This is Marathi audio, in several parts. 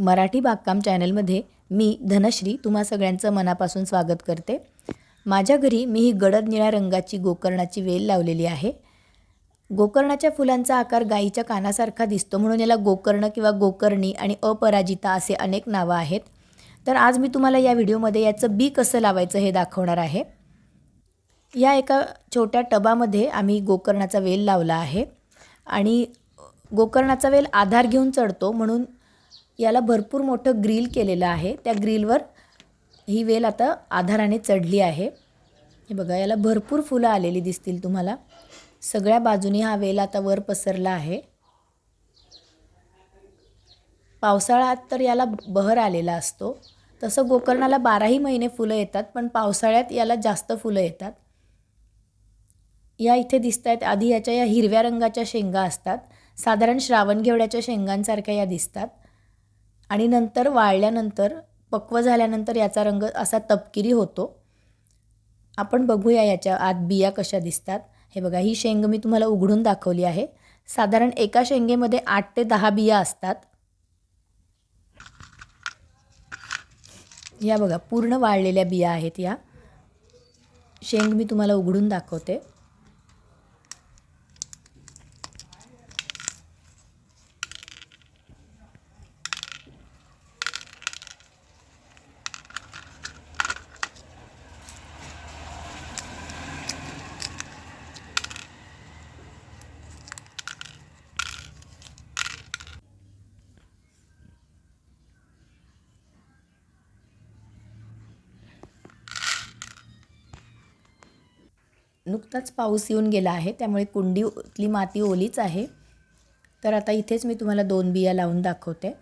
मराठी बागकाम चॅनलमध्ये मी धनश्री तुम्हा सगळ्यांचं मनापासून स्वागत करते. माझ्या घरी मी ही गडद निळ्या रंगाची गोकर्णाची वेल लावलेली आहे. गोकर्णाच्या फुलांचा आकार गाईच्या कानासारखा दिसतो म्हणून याला गोकर्ण किंवा गोकर्णी आणि अपराजिता असे अनेक नावं आहेत. तर आज मी तुम्हाला या व्हिडिओमध्ये याचं बी कसं लावायचं हे दाखवणार आहे. या एका छोट्या टबामध्ये आम्ही गोकर्णाचा वेल लावला आहे. आणि गोकर्णाचा वेल आधार घेऊन चढतो म्हणून याला भरपूर मोठं ग्रिल केलेलं आहे. त्या ग्रिलवर ही वेल आता आधाराने चढली आहे. हे बघा याला भरपूर फुलं आलेली दिसतील तुम्हाला. सगळ्या बाजूनी हा वेल आता वर पसरला आहे. पावसाळ्यात तर याला बहर आलेला असतो. तसं गोकर्णाला बाराही महिने फुलं येतात पण पावसाळ्यात याला जास्त फुलं येतात. या इथे दिसत आहेत आधी याच्या या हिरव्या रंगाच्या शेंगा असतात. साधारण श्रावण घेवड्याच्या शेंगांसारख्या या दिसतात. आणि नंतर वाळल्यानंतर पक्व झाल्यानंतर याचा रंग असा तपकिरी होतो. आपण बघूया याच्या आत बिया कशा दिसतात. हे बघा ही शेंग मी तुम्हाला उघडून दाखवली आहे. साधारण एका शेंगेमध्ये आठ ते दहा बिया असतात. या बघा पूर्ण वाळलेल्या बिया आहेत या. शेंग मी तुम्हाला उघडून दाखवते. नुकताच पाऊस येऊन गेला आहे त्यामुळे कुंडीतली माती ओलीच आहे. तर आता इथेच मी तुम्हाला दोन बिया लावून दाखवते.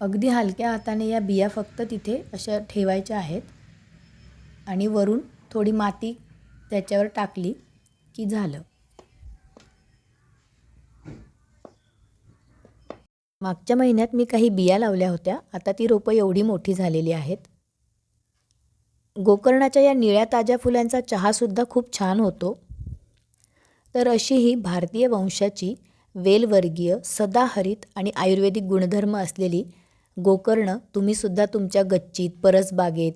अगदी हलक्या हाताने या बिया फक्त तिथे अशा ठेवायच्या आहेत. आणि वरून थोडी माती त्याच्यावर टाकली की झालं. मागच्या महिन्यात मी काही बिया लावल्या होत्या. आता ती रोपं एवढी मोठी झालेली आहेत. गोकर्णाच्या या निळ्या ताज्या फुलांचा चहासुद्धा खूप छान होतो. तर अशी ही भारतीय वंशाची वेलवर्गीय सदाहरित आणि आयुर्वेदिक गुणधर्म असलेली गोकर्ण तुम्हीसुद्धा तुमच्या गच्चीत परसबागेत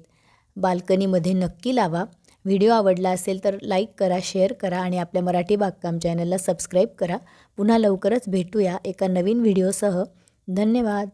बाल्कनीमध्ये नक्की लावा. व्हिडिओ आवडला असेल तर लाईक करा शेअर करा आणि आपल्या मराठी बागकाम चॅनलला सबस्क्राईब करा. पुन्हा लवकरच भेटूया एका नवीन व्हिडिओसह. धन्यवाद.